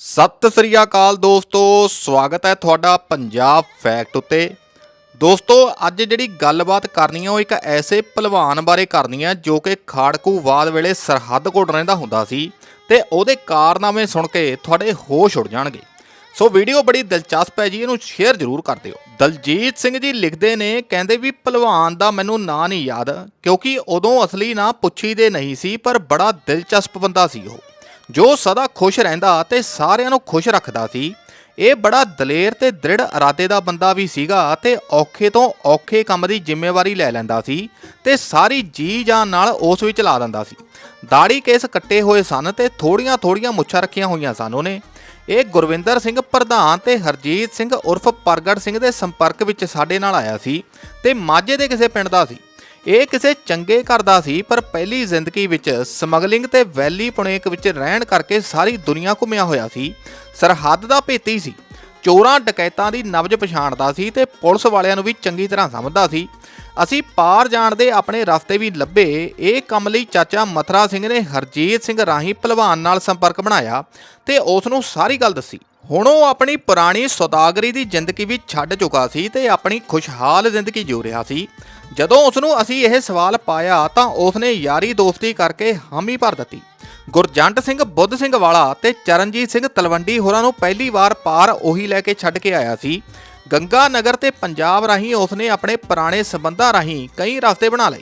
ਸਤਿ ਸ੍ਰੀ ਅਕਾਲ ਦੋਸਤੋ, ਸਵਾਗਤ ਹੈ ਤੁਹਾਡਾ ਪੰਜਾਬ ਫੈਕਟ ਉੱਤੇ। ਦੋਸਤੋ, ਅੱਜ ਜਿਹੜੀ ਗੱਲਬਾਤ ਕਰਨੀ ਹੈ ਉਹ ਇੱਕ ਐਸੇ ਪਹਿਲਵਾਨ ਬਾਰੇ ਕਰਨੀ ਹੈ ਜੋ ਕਿ ਖਾੜਕੂਵਾਦ ਵੇਲੇ ਸਰਹੱਦ ਕੋਲ ਰਹਿੰਦਾ ਹੁੰਦਾ ਸੀ ਤੇ ਉਹਦੇ ਕਾਰਨਾਮੇ ਸੁਣ ਕੇ ਤੁਹਾਡੇ ਹੋਸ਼ ਉੱਡ ਜਾਣਗੇ। ਸੋ ਵੀਡੀਓ ਬੜੀ ਦਿਲਚਸਪ ਹੈ ਜੀ, ਇਹਨੂੰ ਸ਼ੇਅਰ ਜ਼ਰੂਰ ਕਰ ਦਿਓ। ਦਲਜੀਤ ਸਿੰਘ ਜੀ ਲਿਖਦੇ ਨੇ, ਕਹਿੰਦੇ ਵੀ ਪਹਿਲਵਾਨ ਦਾ ਮੈਨੂੰ ਨਾਂ ਨਹੀਂ ਯਾਦ, ਕਿਉਂਕਿ ਉਦੋਂ ਅਸਲੀ ਨਾਂ ਪੁੱਛੀ ਦੇ ਨਹੀਂ ਸੀ, ਪਰ ਬੜਾ ਦਿਲਚਸਪ ਬੰਦਾ ਸੀ ਉਹ। ਜੋ ਸਦਾ ਖੁਸ਼ ਰਹਿੰਦਾ ਤੇ ਸਾਰਿਆਂ ਨੂੰ ਖੁਸ਼ ਰੱਖਦਾ ਸੀ। ਇਹ ਬੜਾ ਦਲੇਰ ਤੇ ਦ੍ਰਿੜ ਇਰਾਦੇ ਦਾ ਬੰਦਾ ਵੀ ਸੀਗਾ ਤੇ ਔਖੇ ਤੋਂ ਔਖੇ ਕੰਮ ਦੀ ਜ਼ਿੰਮੇਵਾਰੀ ਲੈ ਲੈਂਦਾ ਸੀ ਤੇ ਸਾਰੀ ਜੀ ਜਾਨ ਨਾਲ ਉਸ ਵਿੱਚ ਲਾ ਦਿੰਦਾ ਸੀ। ਦਾੜੀ ਕੇਸ ਕੱਟੇ ਹੋਏ ਸਨ ਤੇ ਥੋੜੀਆਂ ਥੋੜੀਆਂ ਮੁੱਛਾਂ ਰੱਖੀਆਂ ਹੋਈਆਂ ਸਨ ਉਹਨੇ। ਇਹ ਗੁਰਵਿੰਦਰ ਸਿੰਘ ਪ੍ਰਧਾਨ ਤੇ ਹਰਜੀਤ ਸਿੰਘ ਉਰਫ ਪ੍ਰਗਟ ਸਿੰਘ ਦੇ ਸੰਪਰਕ ਵਿੱਚ ਸਾਡੇ ਨਾਲ ਆਇਆ ਸੀ ਤੇ ਮਾਝੇ ਦੇ ਕਿਸੇ ਪਿੰਡ ਦਾ ਸੀ। ਇਹ ਕਿਸੇ ਚੰਗੇ ਘਰ ਦਾ ਸੀ, ਪਰ ਪਹਿਲੀ ਜ਼ਿੰਦਗੀ ਵਿੱਚ ਸਮਗਲਿੰਗ ਤੇ ਵੈਲੀ ਪੁਣੇਕ ਵਿੱਚ ਰਹਿਣ ਕਰਕੇ ਸਾਰੀ ਦੁਨੀਆ ਘੁੰਮਿਆ ਹੋਇਆ ਸੀ। ਸਰਹੱਦ ਦਾ ਭੇਤੀ ਸੀ। ਚੋਰਾਂ, ਡਕੈਤਾਂ ਦੀ ਨਬਜ ਪਛਾਣਦਾ ਸੀ ਤੇ ਪੁਲਿਸ ਵਾਲਿਆਂ ਨੂੰ ਵੀ ਚੰਗੀ ਤਰ੍ਹਾਂ ਸਮਝਦਾ ਸੀ। ਅਸੀਂ ਪਾਰ ਜਾਣ ਦੇ ਆਪਣੇ ਰਸਤੇ ਵੀ ਲੱਭੇ। ਇਹ ਕੰਮ ਲਈ ਚਾਚਾ ਮਥਰਾ ਸਿੰਘ ਨੇ ਹਰਜੀਤ ਸਿੰਘ ਰਾਹੀਂ ਭਲਵਾਨ ਨਾਲ ਸੰਪਰਕ ਬਣਾਇਆ ਤੇ ਉਸ ਨੂੰ ਸਾਰੀ ਗੱਲ ਦੱਸੀ। ਹੁਣ ਉਹ ਆਪਣੀ ਪੁਰਾਣੀ ਸੌਦਾਗਰੀ ਦੀ ਜ਼ਿੰਦਗੀ ਵੀ ਛੱਡ ਚੁੱਕਾ ਸੀ ਤੇ ਆਪਣੀ ਖੁਸ਼ਹਾਲ ਜ਼ਿੰਦਗੀ ਜਿਉ ਰਿਹਾ ਸੀ। ਜਦੋਂ ਉਸ ਨੂੰ ਅਸੀਂ ਇਹ ਸਵਾਲ ਪਾਇਆ ਤਾਂ ਉਸ ਨੇ ਯਾਰੀ ਦੋਸਤੀ ਕਰਕੇ ਹਾਮੀ ਭਰ ਦਿੱਤੀ। ਗੁਰਜੰਟ ਸਿੰਘ, ਬੁੱਧ ਸਿੰਘ ਵਾਲਾ ਤੇ ਚਰਨਜੀਤ ਸਿੰਘ ਤਲਵੰਡੀ ਹੋਰਾਂ ਨੂੰ ਪਹਿਲੀ ਵਾਰ ਪਾਰ ਉਹੀ ਲੈ ਕੇ ਛੱਡ ਕੇ ਆਇਆ ਸੀ। ਗੰਗਾ ਨਗਰ ਤੇ ਪੰਜਾਬ ਰਾਹੀਂ ਉਸ ਨੇ ਆਪਣੇ ਪੁਰਾਣੇ ਸਬੰਧਾਂ ਰਾਹੀਂ ਕਈ ਰਸਤੇ ਬਣਾ ਲਏ।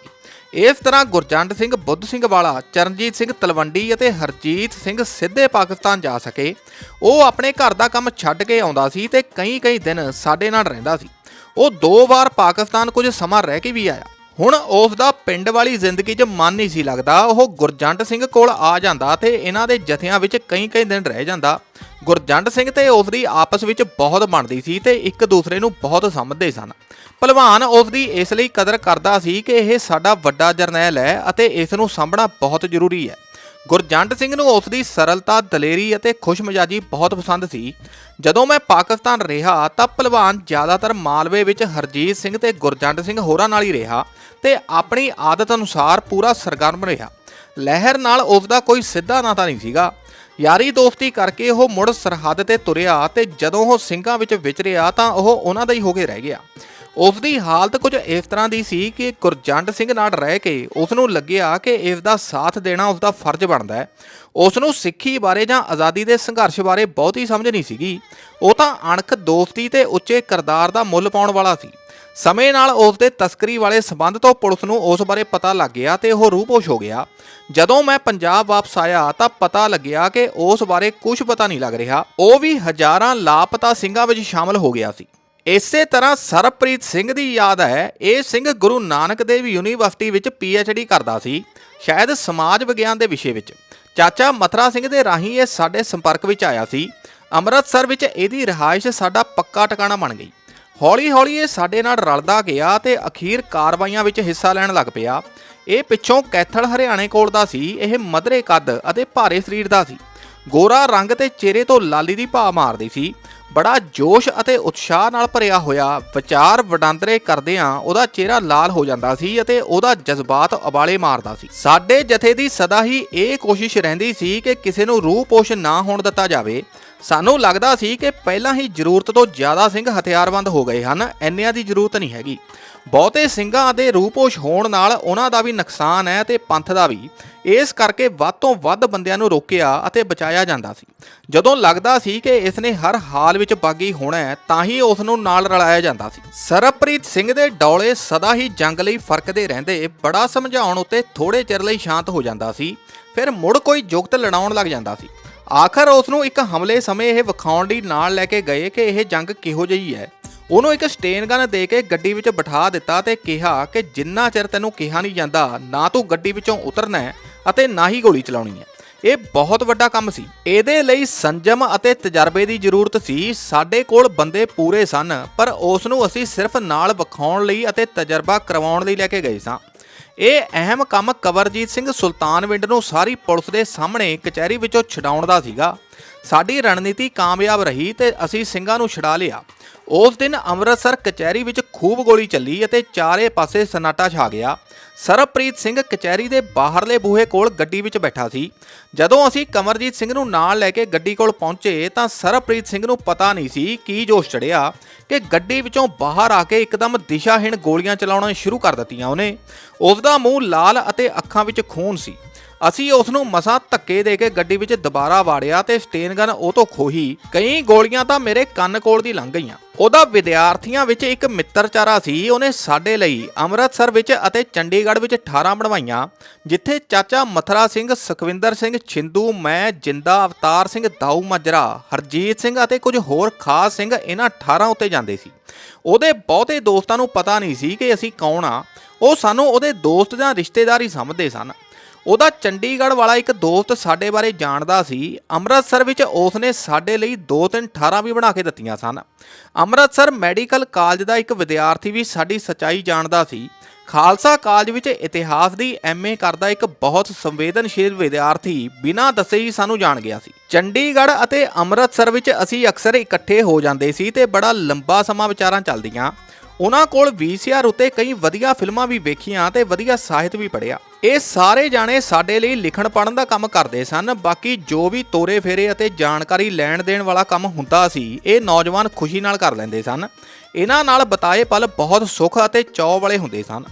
ਇਸ ਤਰ੍ਹਾਂ ਗੁਰਜੰਟ ਸਿੰਘ, ਬੁੱਧ ਸਿੰਘ ਵਾਲਾ, ਚਰਨਜੀਤ ਸਿੰਘ ਤਲਵੰਡੀ ਅਤੇ ਹਰਜੀਤ ਸਿੰਘ ਸਿੱਧੇ ਪਾਕਿਸਤਾਨ ਜਾ ਸਕੇ। ਉਹ ਆਪਣੇ ਘਰ ਦਾ ਕੰਮ ਛੱਡ ਕੇ ਆਉਂਦਾ ਸੀ ਤੇ ਕਈ ਕਈ ਦਿਨ ਸਾਡੇ ਨਾਲ ਰਹਿੰਦਾ ਸੀ। ਉਹ ਦੋ ਵਾਰ ਪਾਕਿਸਤਾਨ ਕੁਝ ਸਮਾਂ ਰਹਿ ਕੇ ਵੀ ਆਇਆ। ਹੁਣ ਉਸ ਦਾ ਪਿੰਡ ਵਾਲੀ ਜ਼ਿੰਦਗੀ 'ਚ ਮਨ ਨਹੀਂ ਸੀ ਲੱਗਦਾ। ਉਹ ਗੁਰਜੰਟ ਸਿੰਘ ਕੋਲ ਆ ਜਾਂਦਾ ਤੇ ਇਹਨਾਂ ਦੇ ਜਥਿਆਂ ਵਿੱਚ ਕਈ ਕਈ ਦਿਨ ਰਹਿ ਜਾਂਦਾ। ਗੁਰਜੰਟ ਸਿੰਘ ਤੇ ਉਸ ਦੀ ਆਪਸ ਵਿੱਚ ਬਹੁਤ ਬਣਦੀ ਸੀ ਤੇ ਇੱਕ ਦੂਸਰੇ ਨੂੰ ਬਹੁਤ ਸਮਝਦੇ ਸਨ। ਭਲਵਾਨ ਉਸ ਦੀ ਇਸ ਲਈ ਕਦਰ ਕਰਦਾ ਸੀ ਕਿ ਇਹ ਸਾਡਾ ਵੱਡਾ ਜਰਨੈਲ ਹੈ ਅਤੇ ਇਸ ਨੂੰ ਸਾਂਭਣਾ ਬਹੁਤ ਜ਼ਰੂਰੀ ਹੈ। ਗੁਰਜੰਟ ਸਿੰਘ ਨੂੰ ਉਸ ਦੀ ਸਰਲਤਾ, ਦਲੇਰੀ ਅਤੇ ਖੁਸ਼ਮਿਜਾਜੀ ਬਹੁਤ ਪਸੰਦ ਸੀ। ਜਦੋਂ ਮੈਂ ਪਾਕਿਸਤਾਨ ਰਿਹਾ ਤਾਂ ਭਲਵਾਨ ਜ਼ਿਆਦਾਤਰ ਮਾਲਵੇ ਵਿੱਚ ਹਰਜੀਤ ਸਿੰਘ ਤੇ ਗੁਰਜੰਟ ਸਿੰਘ ਹੋਰਾਂ ਨਾਲ ਹੀ ਰਿਹਾ ਤੇ ਆਪਣੀ ਆਦਤ ਅਨੁਸਾਰ ਪੂਰਾ ਸਰਗਰਮ ਰਿਹਾ। ਲਹਿਰ ਨਾਲ ਉਸ ਦਾ ਕੋਈ ਸਿੱਧਾ ਨਾਤਾ ਨਹੀਂ ਸੀਗਾ। ਯਾਰੀ ਦੋਸਤੀ ਕਰਕੇ ਉਹ ਮੁੜ ਸਰਹੱਦ ਤੇ ਤੁਰਿਆ ਤੇ ਜਦੋਂ ਉਹ ਸਿੰਘਾਂ ਵਿੱਚ ਵਿਚਰਿਆ ਤਾਂ ਉਹ ਉਹਨਾਂ ਦਾ ਹੀ ਹੋ ਕੇ ਰਹਿ ਗਿਆ। ਉਸ ਦੀ ਹਾਲਤ ਕੁਝ ਇਸ ਤਰ੍ਹਾਂ ਦੀ ਸੀ ਕਿ ਗੁਰਜੰਟ ਸਿੰਘ ਨਾਲ ਰਹਿ ਕੇ ਉਸ ਨੂੰ ਲੱਗਿਆ ਕਿ ਇਸ ਦਾ ਸਾਥ ਦੇਣਾ ਉਸ ਦਾ ਫਰਜ਼ ਬਣਦਾ ਹੈ। ਉਸ ਨੂੰ ਸਿੱਖੀ ਬਾਰੇ ਜਾਂ ਆਜ਼ਾਦੀ ਦੇ ਸੰਘਰਸ਼ ਬਾਰੇ ਬਹੁਤੀ ਸਮਝ ਨਹੀਂ ਸੀਗੀ। ਉਹ ਤਾਂ ਅਣਖ ਦੋਸਤੀ ਤੇ ਉੱਚੇ ਕਿਰਦਾਰ ਦਾ ਮੁੱਲ ਪਾਉਣ ਵਾਲਾ ਸੀ। ਸਮੇਂ ਨਾਲ ਉਸ ਦੇ ਤਸਕਰੀ ਵਾਲੇ ਸਬੰਧ ਤੋਂ ਪੁਲਿਸ ਨੂੰ ਉਸ ਬਾਰੇ ਪਤਾ ਲੱਗ ਗਿਆ ਤੇ ਉਹ ਰੂਪੋਸ਼ ਹੋ ਗਿਆ। ਜਦੋਂ ਮੈਂ ਪੰਜਾਬ ਵਾਪਸ ਆਇਆ ਤਾਂ ਪਤਾ ਲੱਗਿਆ ਕਿ ਉਸ ਬਾਰੇ ਕੁਝ ਪਤਾ ਨਹੀਂ ਲੱਗ ਰਿਹਾ। ਉਹ ਵੀ ਹਜ਼ਾਰਾਂ ਲਾਪਤਾ ਸਿੰਘਾਂ ਵਿੱਚ ਸ਼ਾਮਲ ਹੋ ਗਿਆ ਸੀ। ਇਸੇ ਤਰ੍ਹਾਂ ਸਰਪ੍ਰੀਤ ਸਿੰਘ ਦੀ ਯਾਦ ਹੈ, ਇਹ ਸਿੰਘ ਗੁਰੂ ਨਾਨਕ ਦੇਵ ਯੂਨੀਵਰਸਿਟੀ ਵਿੱਚ ਡੀ ਕਰਦਾ ਸੀ, ਸ਼ਾਇਦ ਸਮਾਜ ਵਿਗਿਆਨ ਦੇ ਵਿਸ਼ੇ ਵਿੱਚ। ਚਾਚਾ ਮਥਰਾ ਸਿੰਘ ਦੇ ਰਾਹੀਂ ਇਹ ਸਾਡੇ ਸੰਪਰਕ ਵਿੱਚ ਆਇਆ ਸੀ। ਅੰਮ੍ਰਿਤਸਰ ਵਿੱਚ ਇਹਦੀ ਰਿਹਾਇਸ਼ ਸਾਡਾ ਪੱਕਾ ਟਿਕਾਣਾ ਬਣ ਗਈ। ਹੌਲੀ-ਹੌਲੀ ਇਹ ਸਾਡੇ ਨਾਲ ਰਲਦਾ ਗਿਆ ਤੇ ਅਖੀਰ ਕਾਰਵਾਈਆਂ ਵਿੱਚ ਹਿੱਸਾ ਲੈਣ ਲੱਗ ਪਿਆ। ਇਹ ਪਿੱਛੋਂ ਕੈਥਲ ਹਰਿਆਣੇ ਕੋਲ ਦਾ ਸੀ, ਇਹ ਮਧਰੇ ਕੱਦ ਅਤੇ ਭਾਰੇ ਸਰੀਰ ਦਾ ਸੀ। ਗੋਰਾ ਰੰਗ ਤੇ ਚਿਹਰੇ ਤੋਂ ਲਾਲੀ ਦੀ ਭਾ ਮਾਰਦੀ ਸੀ। ਬੜਾ ਜੋਸ਼ ਅਤੇ ਉਤਸ਼ਾਹ ਨਾਲ ਭਰਿਆ ਹੋਇਆ ਵਿਚਾਰ ਵਡਾਂਦਰੇ ਕਰਦਿਆਂ ਉਹਦਾ ਚਿਹਰਾ ਲਾਲ ਹੋ ਜਾਂਦਾ ਸੀ ਅਤੇ ਉਹਦਾ ਜਜ਼ਬਾਤ ਉਬਾਲੇ ਮਾਰਦਾ ਸੀ। ਸਾਡੇ ਜਥੇ ਦੀ ਸਦਾ ਹੀ ਇਹ ਕੋਸ਼ਿਸ਼ ਰਹਿੰਦੀ ਸੀ ਕਿ ਕਿਸੇ ਨੂੰ ਰੂਹ ਪੋਸ਼ ਨਾ ਹੋਣ ਦਿੱਤਾ ਜਾਵੇ। ਸਾਨੂੰ ਲੱਗਦਾ ਸੀ ਕਿ ਪਹਿਲਾਂ ਹੀ ਜ਼ਰੂਰਤ ਤੋਂ ਜ਼ਿਆਦਾ ਸਿੰਘ ਹਥਿਆਰਬੰਦ ਹੋ ਗਏ ਹਨ। ਐਨਿਆਂ ਦੀ ਜ਼ਰੂਰਤ ਨਹੀਂ ਹੈਗੀ। ਬਹੁਤੇ ਸਿੰਘਾਂ ਦੇ ਰੂਪੋਸ਼ ਹੋਣ ਨਾਲ ਉਹਨਾਂ ਦਾ ਵੀ ਨੁਕਸਾਨ ਹੈ ਤੇ ਪੰਥ ਦਾ ਵੀ। ਇਸ ਕਰਕੇ ਵੱਧ ਤੋਂ ਵੱਧ ਬੰਦਿਆਂ ਨੂੰ ਰੋਕਿਆ ਅਤੇ ਬਚਾਇਆ ਜਾਂਦਾ ਸੀ। ਜਦੋਂ ਲੱਗਦਾ ਸੀ ਕਿ ਇਸ ਨੇ ਹਰ ਹਾਲ ਵਿੱਚ ਬਾਗੀ ਹੋਣਾ ਹੈ, ਤਾਂ ਹੀ ਉਸ ਨੂੰ ਨਾਲ ਰਲਾਇਆ ਜਾਂਦਾ ਸੀ। ਸਰਪ੍ਰੀਤ ਸਿੰਘ ਦੇ ਡੌਲੇ ਸਦਾ ਹੀ ਜੰਗ ਲਈ ਫਰਕਦੇ ਰਹਿੰਦੇ, ਬੜਾ ਸਮਝਾਉਣ ਉੱਤੇ ਥੋੜੇ ਚਿਰ ਲਈ ਸ਼ਾਂਤ ਹੋ ਜਾਂਦਾ ਸੀ। ਫਿਰ ਮੁੜ ਕੋਈ ਜੁਗਤ ਲੜਾਉਣ ਲੱਗ ਜਾਂਦਾ ਸੀ। ਆਖਰ ਉਸ ਨੂੰ ਇੱਕ ਹਮਲੇ ਸਮੇਂ ਇਹ ਵਿਖਾਉਣ ਲਈ ਨਾਲ ਲੈ ਕੇ ਗਏ ਕਿ ਇਹ ਜੰਗ ਕਿਹੋ ਜਿਹੀ ਹੈ। ਉਹਨੂੰ ਇੱਕ ਸਟੇਨ ਗਨ ਦੇ ਕੇ ਗੱਡੀ ਵਿੱਚ ਬਿਠਾ ਦਿੱਤਾ ਤੇ ਕਿਹਾ ਕਿ ਜਿੰਨਾ ਚਿਰ ਤੈਨੂੰ ਕਿਹਾ ਨਹੀਂ ਜਾਂਦਾ, ਨਾ ਤੂੰ ਗੱਡੀ ਵਿੱਚੋਂ ਉਤਰਨਾ ਹੈ ਅਤੇ ਨਾ ਹੀ ਗੋਲੀ ਚਲਾਉਣੀ ਹੈ। ਇਹ ਬਹੁਤ ਵੱਡਾ ਕੰਮ ਸੀ। ਇਹਦੇ ਲਈ ਸੰਜਮ ਅਤੇ ਤਜਰਬੇ ਦੀ ਜ਼ਰੂਰਤ ਸੀ। ਸਾਡੇ ਕੋਲ ਬੰਦੇ ਪੂਰੇ ਸਨ, ਪਰ ਉਸ ਨੂੰ ਅਸੀਂ ਸਿਰਫ ਨਾਲ ਵਿਖਾਉਣ ਲਈ ਅਤੇ ਤਜਰਬਾ ਕਰਵਾਉਣ ਲਈ ਲੈ ਕੇ ਗਏ ਸਾਂ। ਇਹ ਅਹਿਮ ਕੰਮ ਕਵਰਜੀਤ ਸਿੰਘ ਸੁਲਤਾਨਵਿੰਡ ਨੂੰ ਸਾਰੀ ਪੁਲਿਸ ਦੇ ਸਾਹਮਣੇ ਕਚਹਿਰੀ ਵਿੱਚੋਂ ਛਡਾਉਣ ਦਾ ਸੀਗਾ। ਸਾਡੀ ਰਣਨੀਤੀ ਕਾਮਯਾਬ ਰਹੀ ਤੇ ਅਸੀਂ ਸਿੰਘਾਂ ਨੂੰ ਛਡਾ ਲਿਆ। ਉਸ ਦਿਨ ਅੰਮ੍ਰਿਤਸਰ ਕਚਹਿਰੀ ਵਿੱਚ ਖੂਬ ਗੋਲੀ ਚੱਲੀ ਅਤੇ ਚਾਰੇ ਪਾਸੇ ਸਨਾਟਾ ਛਾ ਗਿਆ। ਸਰਬਪ੍ਰੀਤ ਸਿੰਘ ਕਚਹਿਰੀ ਦੇ ਬਾਹਰਲੇ ਬੂਹੇ ਕੋਲ ਗੱਡੀ ਵਿੱਚ ਬੈਠਾ ਸੀ। ਜਦੋਂ ਅਸੀਂ ਕਮਰਜੀਤ ਸਿੰਘ ਨੂੰ ਨਾਲ ਲੈ ਕੇ ਗੱਡੀ ਕੋਲ ਪਹੁੰਚੇ ਤਾਂ ਸਰਬਪ੍ਰੀਤ ਸਿੰਘ ਨੂੰ ਪਤਾ ਨਹੀਂ ਸੀ ਕੀ ਜੋਸ਼ ਚੜਿਆ ਕਿ ਗੱਡੀ ਵਿੱਚੋਂ ਬਾਹਰ ਆ ਕੇ ਇੱਕਦਮ ਦਿਸ਼ਾਹੀਣ ਗੋਲੀਆਂ ਚਲਾਉਣਾ ਸ਼ੁਰੂ ਕਰ ਦਿੱਤੀਆਂ ਉਹਨੇ। ਉਸ ਦਾ ਮੂੰਹ ਲਾਲ ਅਤੇ ਅੱਖਾਂ ਵਿੱਚ ਖੂਨ ਸੀ। ਅਸੀਂ ਉਸ ਨੂੰ ਮਸਾਂ ਧੱਕੇ ਦੇ ਕੇ ਗੱਡੀ ਵਿੱਚ ਦੁਬਾਰਾ ਵਾੜਿਆ ਤੇ ਸਟੇਨ ਗਨ ਉਹ ਤੋਂ ਖੋਹੀ। ਕਈ ਗੋਲੀਆਂ ਤਾਂ ਮੇਰੇ ਕੰਨ ਕੋਲ ਦੀ ਲੰਘ ਗਈਆਂ। ਉਹਦਾ ਵਿਦਿਆਰਥੀਆਂ ਵਿੱਚ ਇੱਕ ਮਿੱਤਰਚਾਰਾ ਸੀ, ਉਹਨੇ ਸਾਡੇ ਲਈ ਅੰਮ੍ਰਿਤਸਰ ਵਿੱਚ ਅਤੇ ਚੰਡੀਗੜ੍ਹ ਵਿੱਚ 18 ਬਣਵਾਈਆਂ, ਜਿੱਥੇ ਚਾਚਾ ਮਥਰਾ ਸਿੰਘ, ਸੁਖਵਿੰਦਰ ਸਿੰਘ, ਛਿੰਦੂ, ਮੈਂ, ਜਿੰਦਾ, ਅਵਤਾਰ ਸਿੰਘ, ਦਾਊ ਮਾਜਰਾ, ਹਰਜੀਤ ਸਿੰਘ ਅਤੇ ਕੁਝ ਹੋਰ ਖਾਸ ਸਿੰਘ ਇਹਨਾਂ 18 ਉੱਤੇ ਜਾਂਦੇ ਸੀ। ਉਹਦੇ ਬਹੁਤੇ ਦੋਸਤਾਂ ਨੂੰ ਪਤਾ ਨਹੀਂ ਸੀ ਕਿ ਅਸੀਂ ਕੌਣ ਆ। ਉਹ ਸਾਨੂੰ ਉਹਦੇ ਦੋਸਤ ਜਾਂ ਰਿਸ਼ਤੇਦਾਰ ਹੀ ਸਮਝਦੇ ਸਨ। ਉਹਦਾ ਚੰਡੀਗੜ੍ਹ ਵਾਲਾ ਇੱਕ ਦੋਸਤ ਸਾਡੇ ਬਾਰੇ ਜਾਣਦਾ ਸੀ। ਅੰਮ੍ਰਿਤਸਰ ਵਿੱਚ ਉਸਨੇ ਸਾਡੇ ਲਈ ਦੋ ਤਿੰਨ 18 ਵੀ ਬਣਾ ਕੇ ਦਿੱਤੀਆਂ ਸਨ। ਅੰਮ੍ਰਿਤਸਰ ਮੈਡੀਕਲ ਕਾਲਜ ਦਾ ਇੱਕ ਵਿਦਿਆਰਥੀ ਵੀ ਸਾਡੀ ਸਚਾਈ ਜਾਣਦਾ ਸੀ। ਖਾਲਸਾ ਕਾਲਜ ਵਿੱਚ ਇਤਿਹਾਸ ਦੀ ਐਮਏ ਕਰਦਾ ਇੱਕ ਬਹੁਤ ਸੰਵੇਦਨਸ਼ੀਲ ਵਿਦਿਆਰਥੀ ਬਿਨਾਂ ਦੱਸੇ ਹੀ ਸਾਨੂੰ ਜਾਣ ਗਿਆ ਸੀ। ਚੰਡੀਗੜ੍ਹ ਅਤੇ ਅੰਮ੍ਰਿਤਸਰ ਵਿੱਚ ਅਸੀਂ ਅਕਸਰ ਇਕੱਠੇ ਹੋ ਜਾਂਦੇ ਸੀ ਤੇ ਬੜਾ ਲੰਬਾ ਸਮਾਂ ਵਿਚਾਰਾਂ ਚੱਲਦੀਆਂ। ਉਹਨਾਂ ਕੋਲ VCR ਉੱਤੇ ਕਈ ਵਧੀਆ ਫਿਲਮਾਂ ਵੀ ਵੇਖੀਆਂ ਤੇ ਵਧੀਆ ਸਾਹਿਤ ਵੀ ਪੜ੍ਹਿਆ। ਇਹ ਸਾਰੇ ਜਾਣੇ ਸਾਡੇ ਲਈ ਲਿਖਣ ਪੜ੍ਹਨ ਦਾ ਕੰਮ ਕਰਦੇ ਸਨ, ਬਾਕੀ ਜੋ ਵੀ ਤੋਰੇ ਫੇਰੇ ਅਤੇ ਜਾਣਕਾਰੀ ਲੈਣ ਦੇਣ ਵਾਲਾ ਕੰਮ ਹੁੰਦਾ ਸੀ, ਇਹ ਨੌਜਵਾਨ ਖੁਸ਼ੀ ਨਾਲ ਕਰ ਲੈਂਦੇ ਸਨ। ਇਹਨਾਂ ਨਾਲ ਬਤਾਏ ਪਲ ਬਹੁਤ ਸੁੱਖ ਅਤੇ ਚਾਅ ਵਾਲੇ ਹੁੰਦੇ ਸਨ।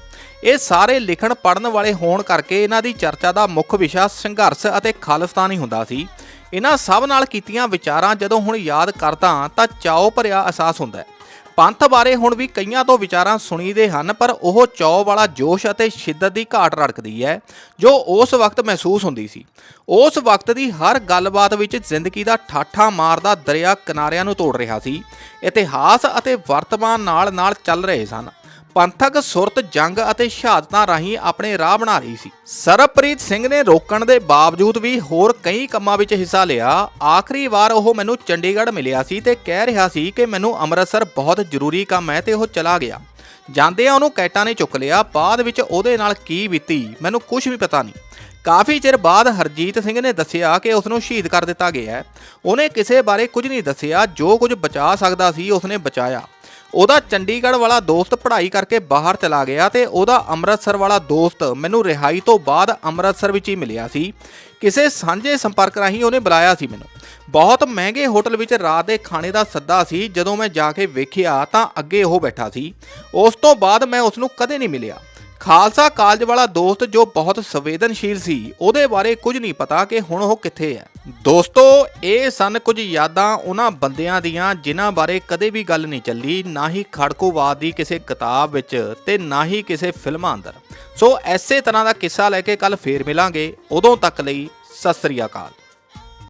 ਇਹ ਸਾਰੇ ਲਿਖਣ ਪੜ੍ਹਨ ਵਾਲੇ ਹੋਣ ਕਰਕੇ ਇਹਨਾਂ ਦੀ ਚਰਚਾ ਦਾ ਮੁੱਖ ਵਿਸ਼ਾ ਸੰਘਰਸ਼ ਅਤੇ ਖਾਲਿਸਤਾਨ ਹੀ ਹੁੰਦਾ ਸੀ। ਇਹਨਾਂ ਸਭ ਨਾਲ ਕੀਤੀਆਂ ਵਿਚਾਰਾਂ ਜਦੋਂ ਹੁਣ ਯਾਦ ਕਰਦਾ ਤਾਂ ਚਾਅ ਭਰਿਆ ਅਹਿਸਾਸ ਹੁੰਦਾ ਹੈ। ਪੰਥ ਬਾਰੇ ਹੁਣ ਵੀ ਕਈਆਂ ਤੋਂ ਵਿਚਾਰਾਂ ਸੁਣੀਦੇ ਹਨ, ਪਰ ਉਹ ਚੌ ਵਾਲਾ ਜੋਸ਼ ਅਤੇ ਸ਼ਿੱਦਤ ਦੀ ਘਾਟ ਰੜਕਦੀ ਹੈ, ਜੋ ਉਸ ਵਕਤ ਮਹਿਸੂਸ ਹੁੰਦੀ ਸੀ। ਉਸ ਵਕਤ ਦੀ ਹਰ ਗੱਲਬਾਤ ਵਿੱਚ ਜ਼ਿੰਦਗੀ ਦਾ ਠਾਠਾ ਮਾਰਦਾ ਦਰਿਆ ਕਿਨਾਰਿਆਂ ਨੂੰ ਤੋੜ ਰਿਹਾ ਸੀ। ਇਤਿਹਾਸ ਅਤੇ ਵਰਤਮਾਨ ਨਾਲ ਨਾਲ ਚੱਲ ਰਹੇ ਸਨ। ਪੰਥਕ ਸੁਰਤ, ਜੰਗ ਅਤੇ ਸ਼ਹਾਦਤਾਂ ਰਾਹੀਂ ਆਪਣੇ ਰਾਹ ਬਣਾ ਰਹੀ ਸੀ। ਸਰਬਪ੍ਰੀਤ ਸਿੰਘ ਨੇ ਰੋਕਣ ਦੇ ਬਾਵਜੂਦ ਵੀ ਹੋਰ ਕਈ ਕੰਮਾਂ ਵਿੱਚ ਹਿੱਸਾ ਲਿਆ। ਆਖਰੀ ਵਾਰ ਉਹ ਮੈਨੂੰ ਚੰਡੀਗੜ੍ਹ ਮਿਲਿਆ ਸੀ ਤੇ ਕਹਿ ਰਿਹਾ ਸੀ ਕਿ ਮੈਨੂੰ ਅੰਮ੍ਰਿਤਸਰ ਬਹੁਤ ਜ਼ਰੂਰੀ ਕੰਮ ਹੈ ਤੇ ਉਹ ਚਲਾ ਗਿਆ। ਜਾਂਦਿਆਂ ਉਹਨੂੰ ਕੈਟਾਂ ਨੇ ਚੁੱਕ ਲਿਆ। ਬਾਅਦ ਵਿੱਚ ਉਹਦੇ ਨਾਲ ਕੀ ਬੀਤੀ, ਮੈਨੂੰ ਕੁਝ ਵੀ ਪਤਾ ਨਹੀਂ। ਕਾਫੀ ਚਿਰ ਬਾਅਦ ਹਰਜੀਤ ਸਿੰਘ ਨੇ ਦੱਸਿਆ ਕਿ ਉਸ ਨੂੰ ਸ਼ਹੀਦ ਕਰ ਦਿੱਤਾ ਗਿਆ ਹੈ। ਉਹਨੇ ਕਿਸੇ ਬਾਰੇ ਕੁਝ ਨਹੀਂ ਦੱਸਿਆ। ਜੋ ਕੁਝ ਬਚਾ ਸਕਦਾ ਸੀ ਉਸਨੇ ਬਚਾਇਆ। ਉਹਦਾ ਚੰਡੀਗੜ੍ਹ ਵਾਲਾ ਦੋਸਤ ਪੜ੍ਹਾਈ ਕਰਕੇ ਬਾਹਰ ਚਲਾ ਗਿਆ ਤੇ ਉਹਦਾ ਅੰਮ੍ਰਿਤਸਰ ਵਾਲਾ ਦੋਸਤ ਮੈਨੂੰ ਰਿਹਾਈ ਤੋਂ ਬਾਅਦ ਅੰਮ੍ਰਿਤਸਰ ਵਿੱਚ ਹੀ ਮਿਲਿਆ ਸੀ। ਕਿਸੇ ਸਾਂਝੇ ਸੰਪਰਕ ਰਾਹੀਂ ਉਹਨੇ ਬੁਲਾਇਆ ਸੀ ਮੈਨੂੰ। ਬਹੁਤ ਮਹਿੰਗੇ ਹੋਟਲ ਵਿੱਚ ਰਾਤ ਦੇ ਖਾਣੇ ਦਾ ਸੱਦਾ ਸੀ, ਜਦੋਂ ਮੈਂ ਜਾ ਕੇ ਵੇਖਿਆ ਤਾਂ ਅੱਗੇ ਉਹ ਬੈਠਾ ਸੀ। ਉਸ ਤੋਂ ਬਾਅਦ ਮੈਂ ਉਸ ਨੂੰ ਕਦੇ ਨਹੀਂ ਮਿਲਿਆ। ਖਾਲਸਾ ਕਾਲਜ ਵਾਲਾ ਦੋਸਤ ਜੋ ਬਹੁਤ ਸੰਵੇਦਨਸ਼ੀਲ ਸੀ, ਉਹਦੇ ਬਾਰੇ ਕੁਝ ਨਹੀਂ ਪਤਾ ਕਿ ਹੁਣ ਉਹ ਕਿੱਥੇ ਹੈ। ਦੋਸਤੋ, ਇਹ ਸਨ ਕੁਝ ਯਾਦਾਂ ਉਹਨਾਂ ਬੰਦਿਆਂ ਦੀਆਂ ਜਿਨ੍ਹਾਂ ਬਾਰੇ ਕਦੇ ਵੀ ਗੱਲ ਨਹੀਂ ਚੱਲੀ, ਨਾ ਹੀ ਖੜਕੂਵਾਦ ਦੀ ਕਿਸੇ ਕਿਤਾਬ ਵਿੱਚ ਤੇ ਨਾ ਹੀ ਕਿਸੇ ਫਿਲਮਾਂ ਅੰਦਰ। ਸੋ ਐਸੇ ਤਰ੍ਹਾਂ ਦਾ ਕਿੱਸਾ ਲੈ ਕੇ ਕੱਲ ਫੇਰ ਮਿਲਾਂਗੇ। ਉਦੋਂ ਤੱਕ ਲਈ ਸਤਿ ਸ੍ਰੀ ਅਕਾਲ।